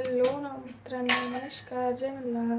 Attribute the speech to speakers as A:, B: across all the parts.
A: Hello मित्रांनो नमस्कार जय मला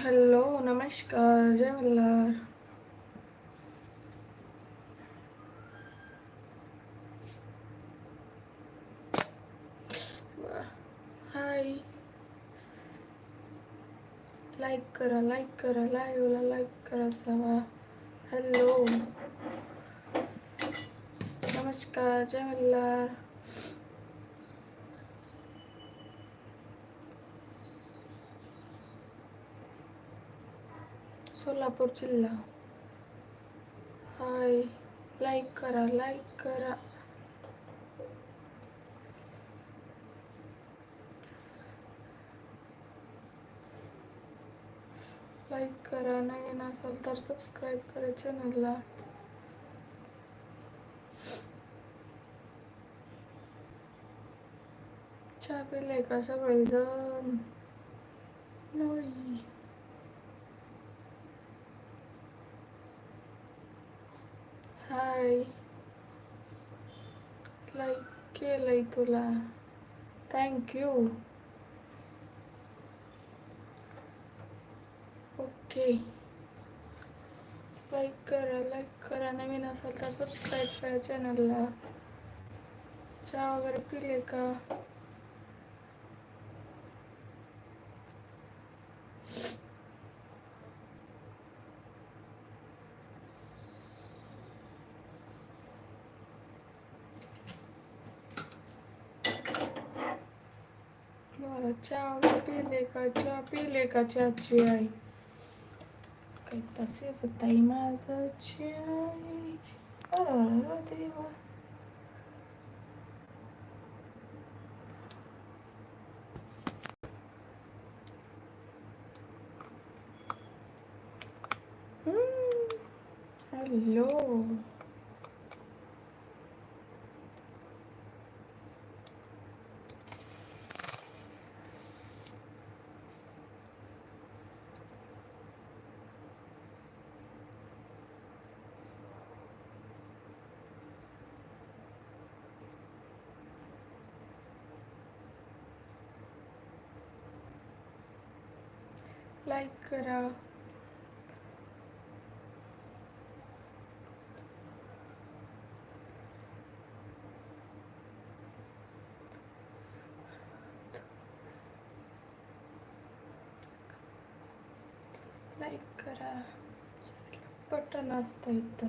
A: हॅलो नमस्कार जय मल्हार हाय लाईक करा लाईक करा लाईव्हला लाईक करा जावा हॅलो नमस्कार जय मल्हार सोलापूर जिल्हा. हाय लाईक करा लाईक करा. लाईक करा नवीन असाल तर सबस्क्राईब करा चॅनलला चहा पिले का सगळेजण? नाही हाय लाईक केलंय तुला. थँक्यू ओके लाईक करा लाईक करा. नवीन असाल तर सबस्क्राईब करा चॅनलला चहा वगैरे पिले का मला चहा वगैरे पिले का? चहा पिले का? चहाची आई. काही तसेच ताई माझं आई अरे देवा. हॅलो. लाईक करा. लाईक करा. बटन असतं इथं.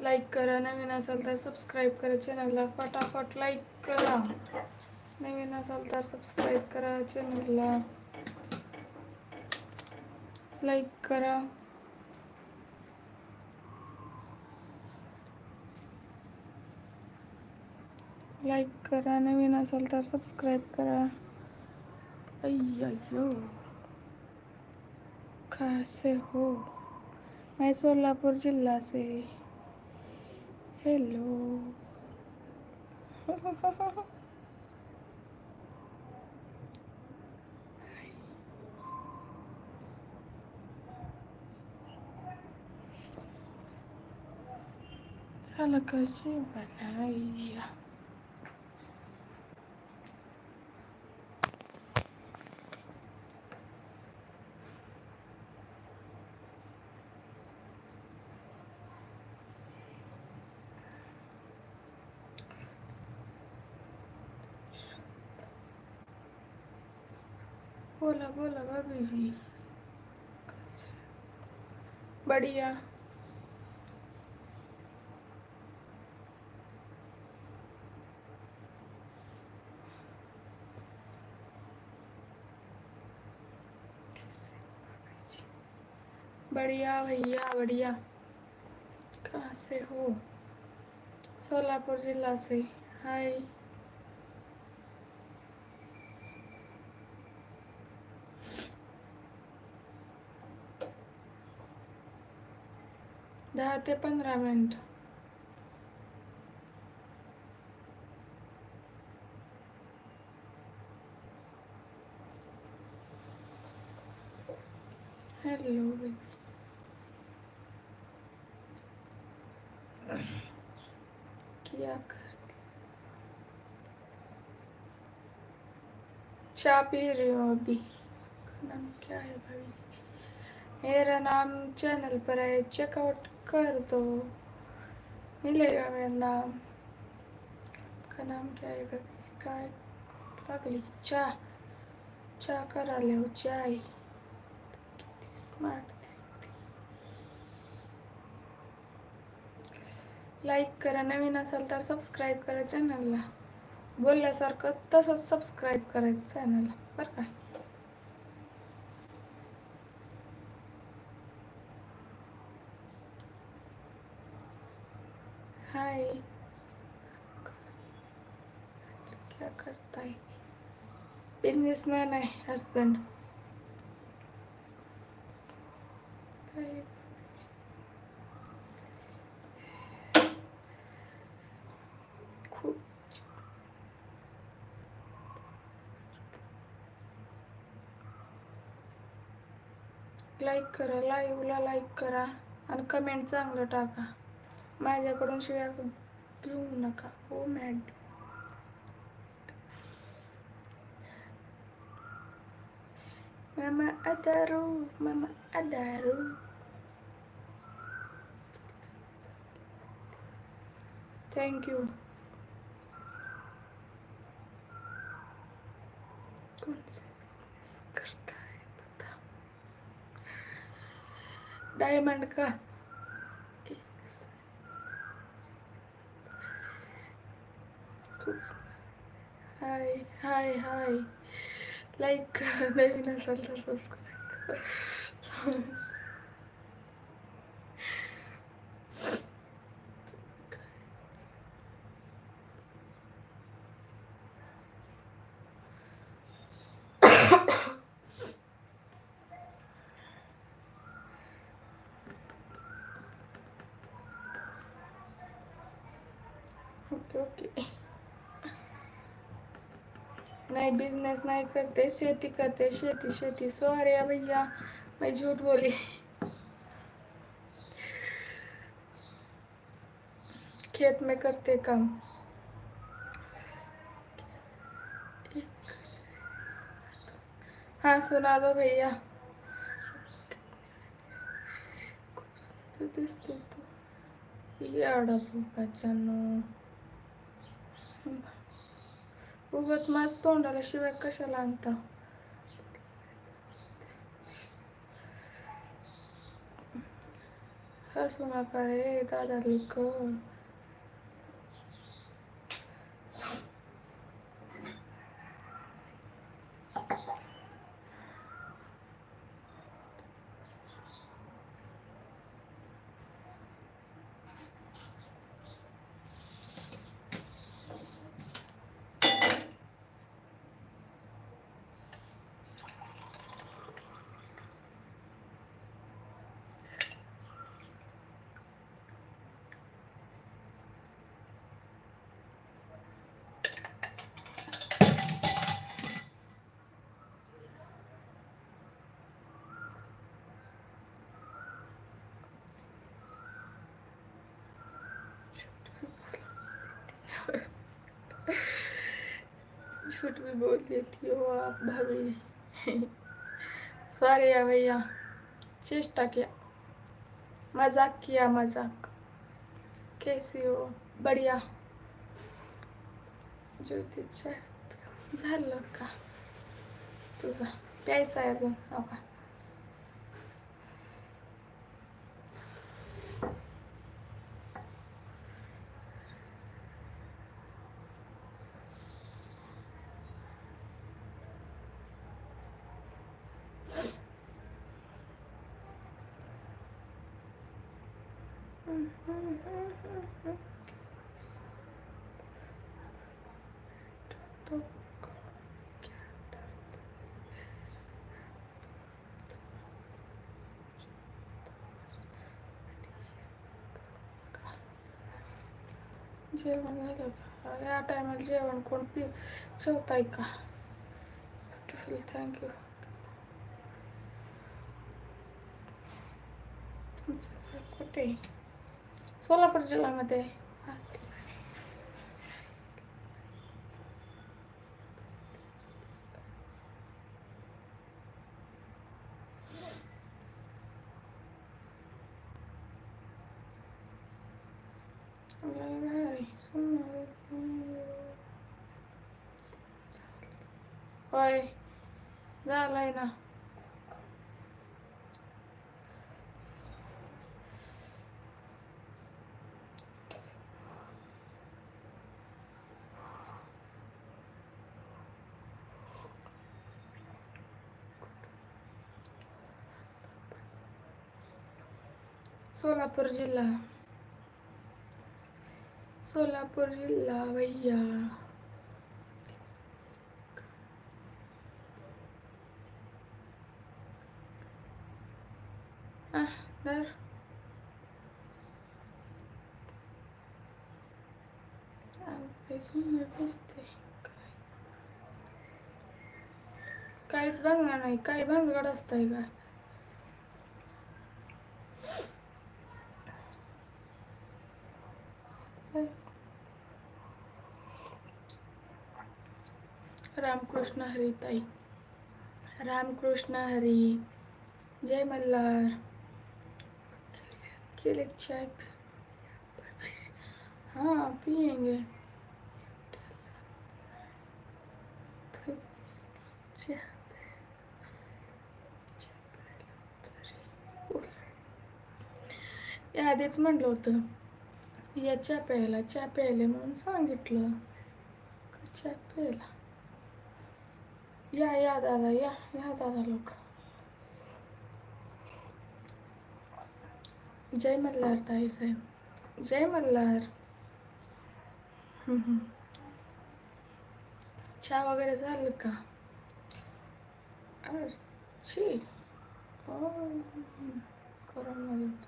A: लाईक करा. नवीन असाल तर सबस्क्राईब करा चॅनलला फटाफट लाईक करा. नवीन असाल तर सबस्क्राईब करा चॅनलला लाईक करा। लाईक करा, नवीन असाल तर सबस्क्राईब करा। अय्यो कैसे हो? मैं सोलापुर जिला से। हेलो दाल कैसे बनाइया बोला बोला भाभी जी बढ़िया बढ़िया भैया बढ़िया कहाँ से हो सोलापुर जिला से हाय दहा ते पंधरा मिनिट क्या कर चाय पी रही हो अभी नाम क्या है भाई मेरा नाम चैनल पर है चेकआउट कर दो मिलेगा मेरा नाम का नाम क्या है भाई काय लागली चा चा करा ले चाय स्मार्ट लाईक करा नवीन असाल तर सबस्क्राईब करा चॅनलला बोलल्यासारखं तसंच सबस्क्राईब करायचं चॅनलला बरं का? हाय क्या करताय? बिझनेसमॅन आहे हस्बंड लाईक करा लाईव्हला लाईक करा आणि कमेंट चांगलं टाका. माझ्याकडून शिव्या घेऊ नका. हो मॅड मामा अदारू मामा अदारू थँक्यू कोण डायमंड का एक से- खूप हाय हाय हाय लाईक करा नवीन असाल तर सबस्क्राईब करा बिज़नेस नहीं करते, शेती करते, शेती शेती. सॉरी भैया, मैं झूठ बोली. खेत में करते काम. हाँ सुना दो भैया. दिसतो तू येडा फुकाच्यानं उगत माझ तोंडाला शिवाय कशाला आणता? हसू नका रे दादा लोक. झूठ भी बोल देती हो आप भाभी। सॉरी या भैया। चेष्टा किया। मजाक किया मजाक। कैसी हो? बढ़िया। ज्योतिच्या झालं का। तुझं। प्यायचं आहे अजून? आपण जेवण झालं का? अरे या टायमाला जेवण कोण पी जेवताय का? ब्युटिफुल थँक्यू तुमचं घर कुठे? सोलापूर जिल्ह्यामध्ये असलं. लय भारी, सुंदर. होय झालंय ना सोलापूर जिल्हा. सोलापूर जिल्हा भैया. Ah, काहीच भांगणार नाही. काही भांगड असतंय का? रामकृष्ण हरी ताई. रामकृष्ण हरी. जय मल्हार. केले चाय हाँ पियेंगे. या आधीच म्हटलं होतं या चहा प्यायला चहा प्यायले म्हणून सांगितलं. का चहा प्यायला? या या दादा या या दादा लोक जय मल्हार ताई साहेब जय मल्हार चहा वगैरे झालं का अच्छी छी करून मदत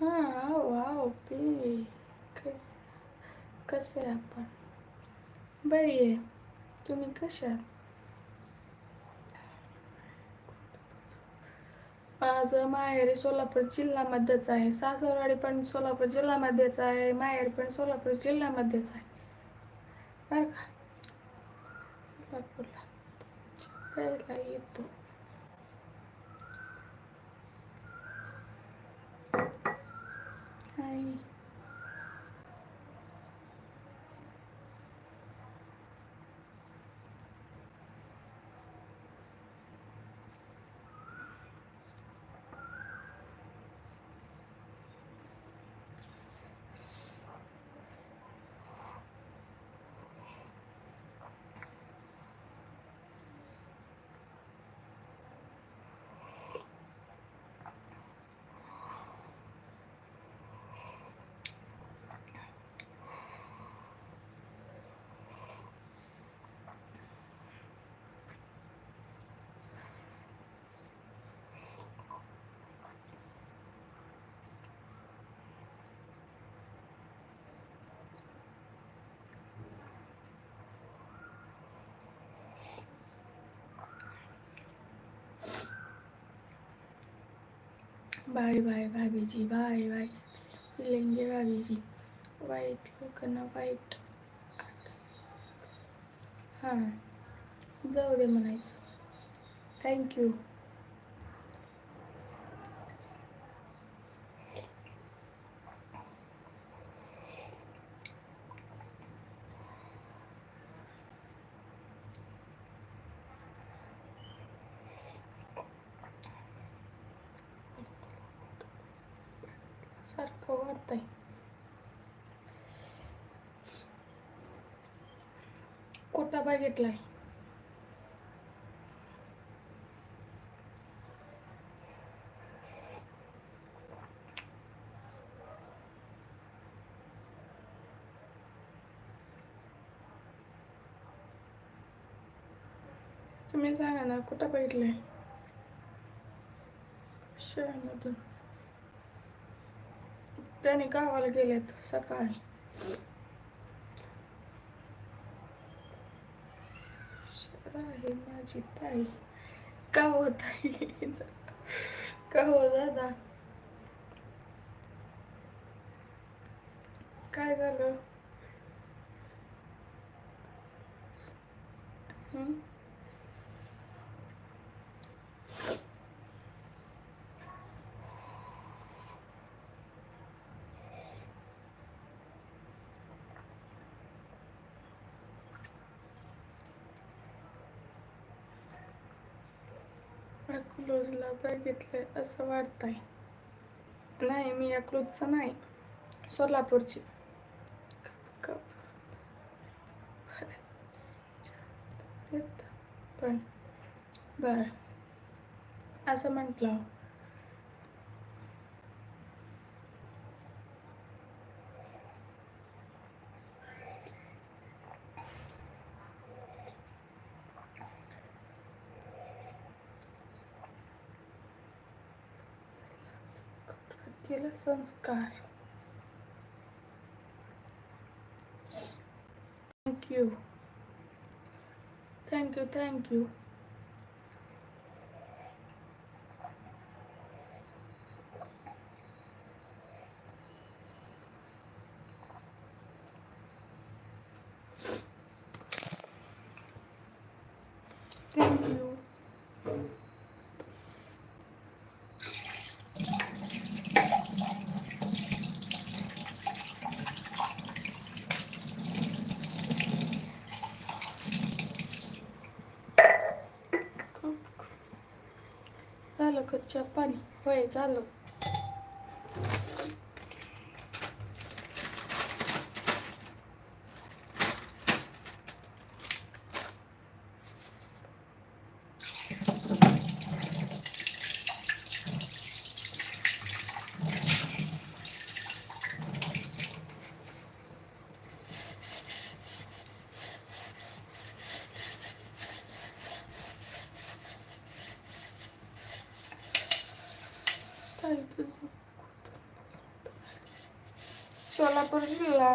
A: हां वाव पी कस कसं आहे आपण? बरी आहे. तुम्ही कशा आहात? माझं माहेर सोलापूर जिल्ह्यामध्येच आहे. सासरवाडी पण सोलापूर जिल्ह्यामध्येच आहे. माहेर पण सोलापूर जिल्ह्यामध्येच आहे. बरं का? सोलापूरला येतो हाय बाय बाय भाभीजी बाय बाय. लेंगे भाभीजी. वाईट लोकांना वाईट हां. जाऊ दे म्हणायचं. थँक्यू कुठं बघितलाय तुम्ही सांगा ना कुठं बघितलंय शहरामधून त्याने गावाला गेलेत सकाळी आहे ताई. का हो ताई? का हो दादा? काय झालं हं? अकलूजला बघितलंय असं वाटतंय. नाही मी या क्लोजचं नाही. सोलापूरची. कप कप पण बरं. असं म्हटलं. घरातील संस्कार थँक्यू थँक्यू थँक्यू थँक्यू झालं का चहा पाणी होय झालं काय तुझं सोलापूर जिल्हा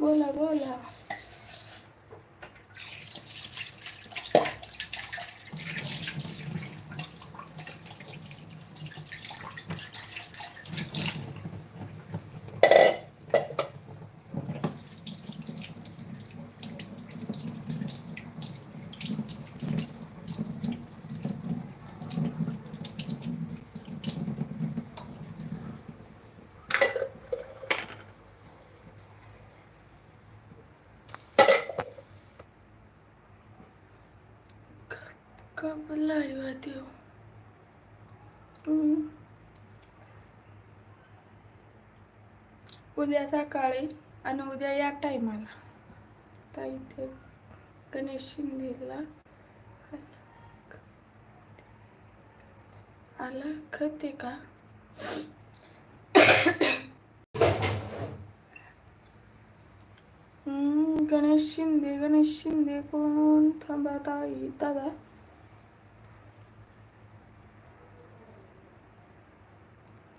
A: बोला बोला आहे त्यो हम्म. उद्या सकाळी आणि उद्या या टायमाला. आता इथे गणेश शिंदेला आला खते का? गणेश शिंदे गणेश शिंदे कोण थांबा ताई दादा.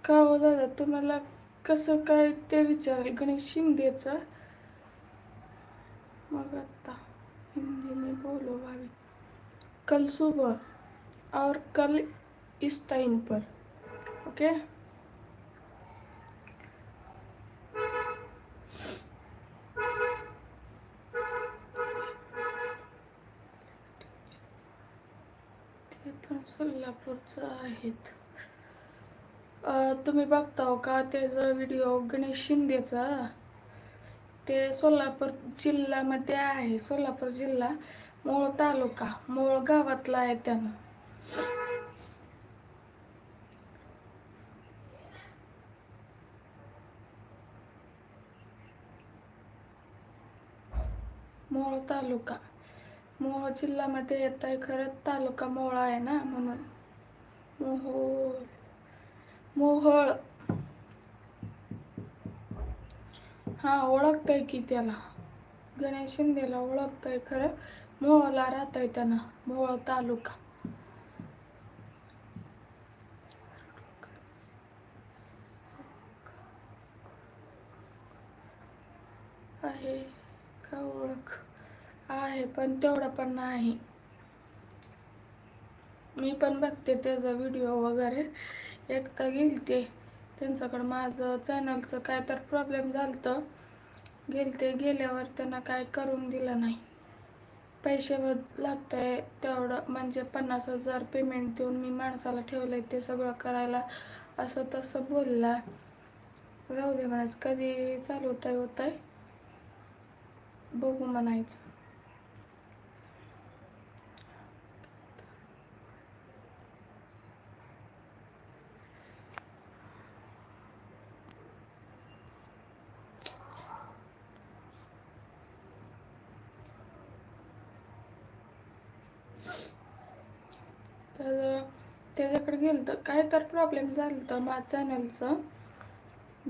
A: का हो दादा? तुम्हाला कसं काय ते विचारेल? गणेश शिंदेचा? मग आता हिंदी में बोलो भाभी कल सुबह और कल इस टाइम पर. ओके ते पण सोलापूरचं आहेत. तुम्ही बघता का? त्याचा व्हिडिओ गणेश शिंदेचा. ते सोलापूर जिल्ह्यामध्ये आहे. सोलापूर जिल्हा मोळ तालुका मोळ गावातला आहे त्यानं. मोळ तालुका. मोळ जिल्ह्यामध्ये येत आहे खरंच तालुका मोळा आहे ना म्हणून. मोहोळ. मोहळ. हा ओळखताय की त्याला. गणेश शिंदेला ओळखतंय खरं? मोहळला राहताय त्यांना मोहळ तालुका. आहे का ओळख? आहे पण तेवढं पण नाही. मी पण बघते त्याचा व्हिडिओ वगैरे. एकदा गेलते. त्यांच्याकडं माझं चॅनलचं काय तर प्रॉब्लेम झालं गेलते गेल्यावर त्यांना काय करून दिलं नाही. पैसे लागत आहे तेवढं म्हणजे पन्नास हजार पेमेंट देऊन मी माणसाला ठेवलं आहे ते सगळं करायला. असं तसं बोलला. राहू दे म्हणायचं कधी चालू होत आहे होत आहे बघू म्हणायचं. तर त्याच्याकडे गेलं तर काय तर प्रॉब्लेम झालं तर माझं चॅनलचं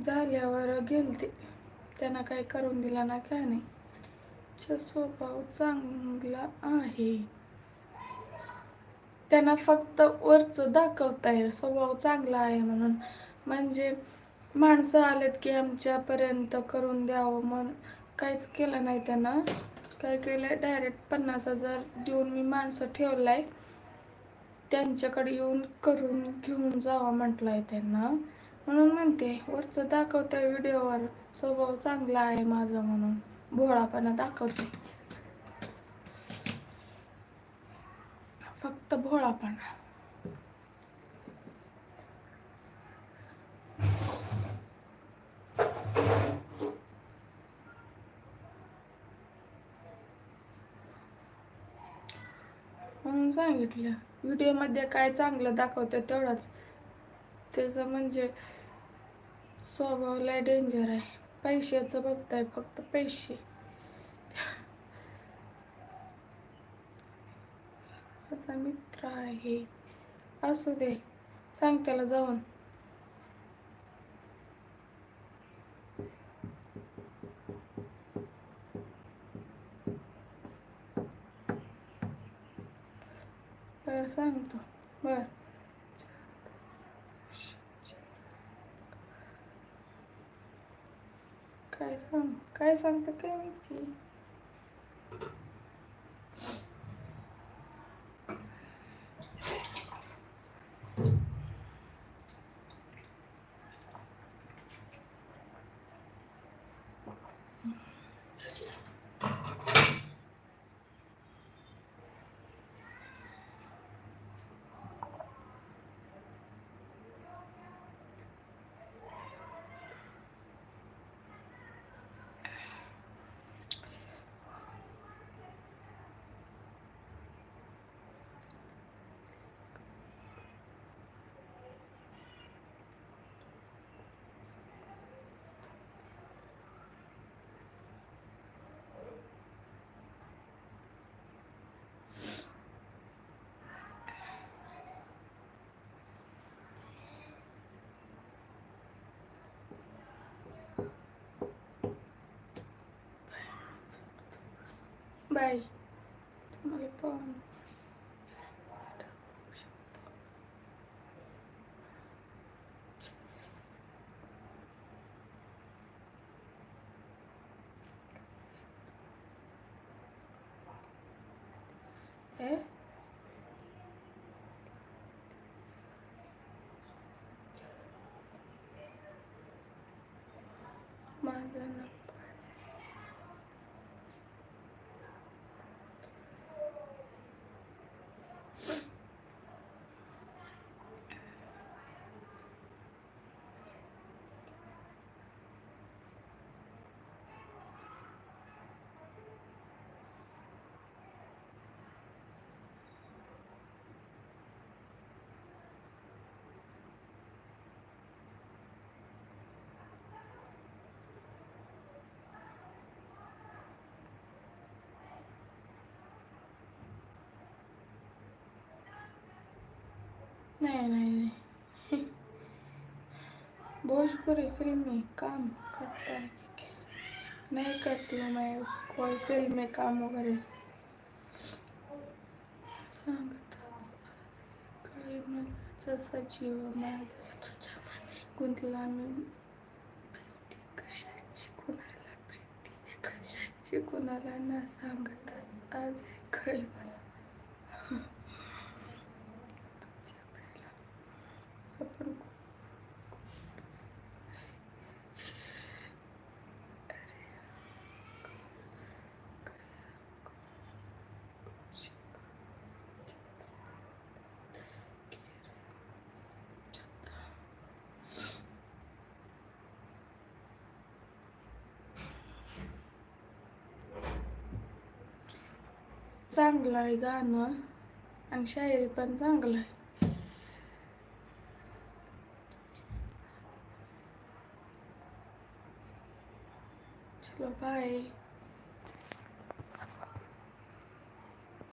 A: झाल्यावर गेलते. त्यांना काही करून दिला ना काय नाही. च स्वभाव चांगला आहे. त्यांना फक्त वरचं दाखवता आहे स्वभाव चांगला आहे म्हणून. म्हणजे माणसं आलेत की आमच्यापर्यंत करून द्यावं म्हणून काहीच केलं नाही त्यांना. काय केलं डायरेक्ट पन्नास हजार देऊन मी माणसं ठेवलाय. त्यांच्याकडे येऊन करून घेऊन जावा म्हटलं आहे त्यांना. म्हणून म्हणते वरचं दाखवते व्हिडिओवर. स्वभाव चांगला आहे माझा म्हणून. भोळापणा दाखवते. फक्त भोळापणा. सांगितलं. व्हिडिओमध्ये काय चांगलं दाखवतं तेवढाच. त्याचं म्हणजे स्वभाव लय डेंजर आहे. पैशाचं बघताय फक्त पैसे. माझा मित्र आहे. असू दे. सांग त्याला जाऊन. बरं सांगतो बरं काय सांग काय सांगतं काय माहिती बाय तुम्हाला पाहून काय नाही नाही भोजपुरी फिल्मी काम करता है। नहीं करती हूँ मैं कोई फिल्म में काम हो वगैरह सांगत कळे मला सजीव माझा तुझ्यामध्ये गुंतला मी प्रीती कशाची कुणाला प्रीती कशाची कोणाला ना हो, सांगतात आज हे कळे मला चांगलं आहे गाणं आणि शायरी पण चांगलं आहे. चलो बाय